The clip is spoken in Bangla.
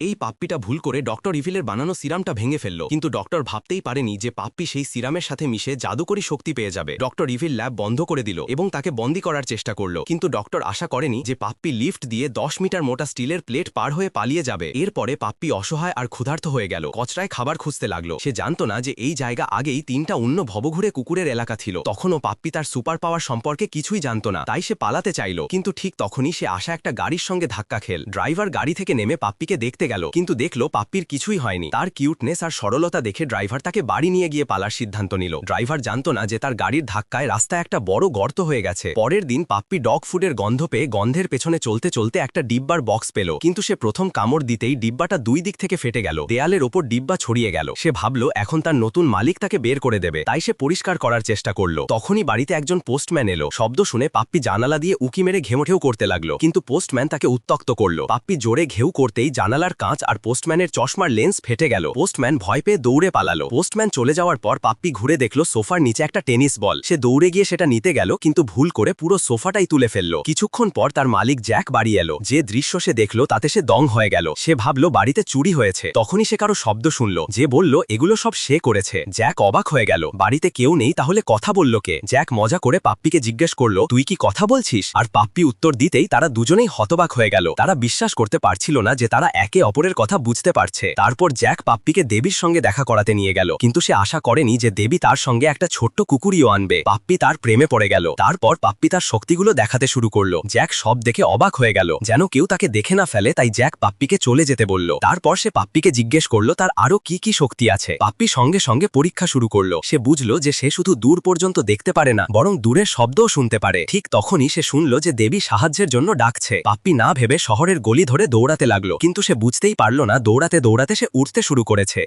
এই পাপ্পিটা ভুল করে ডক্টর ইভিলের বানানো সিরামটা ভেঙে ফেলল। কিন্তু ডক্টর ভাবতেই পারেনি যে পাপ্পি সেই সিরামের সাথে মিশে জাদুকরী শক্তি পেয়ে যাবে। ডক্টর ইভিল ল্যাব বন্ধ করে দিল এবং তাকে বন্দি করার চেষ্টা করল। কিন্তু ডক্টর আশা করেনি যে পাপ্পি লিফট দিয়ে দশ মিটার মোটা স্টিলের প্লেট পার হয়ে পালিয়ে যাবে। এরপরে পাপ্পি অসহায় আর ক্ষুধার্ত হয়ে গেল। কচরায় খাবার খুঁজতে লাগল। সে জানতো না যে এই জায়গা আগেই তিনটা অন্য ভবঘুরে কুকুরের এলাকা ছিল। তখনও পাপ্পি তার সুপার পাওয়ার সম্পর্কে কিছুই জানতো না। তাই সে পালাতে চাইল। কিন্তু ঠিক তখনই সে আসা একটা গাড়ির সঙ্গে ধাক্কা খেল। ড্রাইভার গাড়ি থেকে নেমে পাপ্পিকে দেখতে গেল, কিন্তু দেখল পাপ্পির কিছুই হয়নি। তার কিউটনেস আর সরলতা দেখে ড্রাইভার তাকে বাড়ি নিয়ে গিয়ে পালার সিদ্ধান্ত নিল। ড্রাইভার জানতো না যে তার গাড়ির ধাক্কায় রাস্তায় একটা বড় গর্ত হয়ে গেছে। পরের দিন পাপ্পি ডগ ফুডের গন্ধ পেয়ে গন্ধের পেছনে চলতে চলতে একটা ডিব্বার বক্স পেল, কিন্তু সে প্রথম কামড় দিতেই ডিব্বাটা দুই দিক থেকে ফেটে গেল। দেয়ালের ওপর ডিব্বা ছড়িয়ে গেল। সে ভাবল, এখন তার নতুন মালিক তাকে বের করে দেবে। তাই সে পরিষ্কার করার চেষ্টা করল। তখনই বাড়িতে একজন পোস্টম্যান এলো। শব্দ শুনে পাপ্পি জানালা দিয়ে উকি মেরে ঘেমোঠেও করতে লাগল, কিন্তু পোস্টম্যান তাকে উত্তক্ত করল। পাপ্পি জোরে ঘেউ করতেই জানালার কাঁচ আর পোস্টম্যানের চশমার লেন্স ফেটে গেল। পোস্টম্যান ভয় পেয়ে দৌড়ে পালালো। পোস্টম্যান চলে যাওয়ার পর পাপ্পি ঘুরে দেখল সোফার নিচে একটা টেনিস বল। সে দৌড়ে গিয়ে সেটা নিতে গেল, কিন্তু ভুল করে পুরো সোফাটাই তুলে ফেলল। কিছুক্ষণ পর তার মালিক জ্যাক বাড়ি এলো। যে দৃশ্য সে দেখল তাতে সে দং হয়ে গেল। সে ভাবলো, বাড়িতে চুরি হয়েছে। তখনই সে কারও শব্দ শুনল। যে বলল, এগুলো সব সে করেছে। জ্যাক অবাক হয়ে গেল। বাড়িতে কেউ নেই, তাহলে কথা বলল কে? জ্যাক মজা করে পাপ্পিকে জিজ্ঞেস করল, তুই কি কথা বলছিস? আর পাপ্পি উত্তর দিতেই তারা দুজনেই হতবাক হয়ে গেল। তারা বিশ্বাস করতে পারছিল না যে তারা একে অপরের কথা বুঝতে পারছে। তারপর জ্যাক পাপ্পিকে দেবীর সঙ্গে দেখা করাতে নিয়ে গেল। কিন্তু সে আশা করেনি যে দেবী তার সঙ্গে একটা ছোট্ট কুকুরিও আনবে। পাপ্পি তার প্রেমে পড়ে গেল। তারপর পাপ্পি তার শক্তিগুলো দেখাতে শুরু করল। জ্যাক সব দেখে অবাক হয়ে গেল। যেন কেউ তাকে দেখে না ফেলে, তাই জ্যাক পাপ্পিকে চলে যেতে বলল। তারপর সে পাপ্পিকে জিজ্ঞেস করল, তার আরও কি কি শক্তি আছে? পাপ্পি সঙ্গে সঙ্গে পরীক্ষা শুরু করল। সে বুঝলো যে সে শুধু দূর পর্যন্ত দেখতে পারে না, বরং দূরের শব্দও শুনতে পারে। ঠিক তখনই সে শুনল যে দেবী সাহায্যের জন্য ডাকছে। পাপ্পি না ভেবে শহরের গলি ধরে দৌড়াতে লাগল। কিন্তু সে বুঝতেই পারল না দৌড়াতে দৌড়াতে সে উঠতে শুরু করেছে।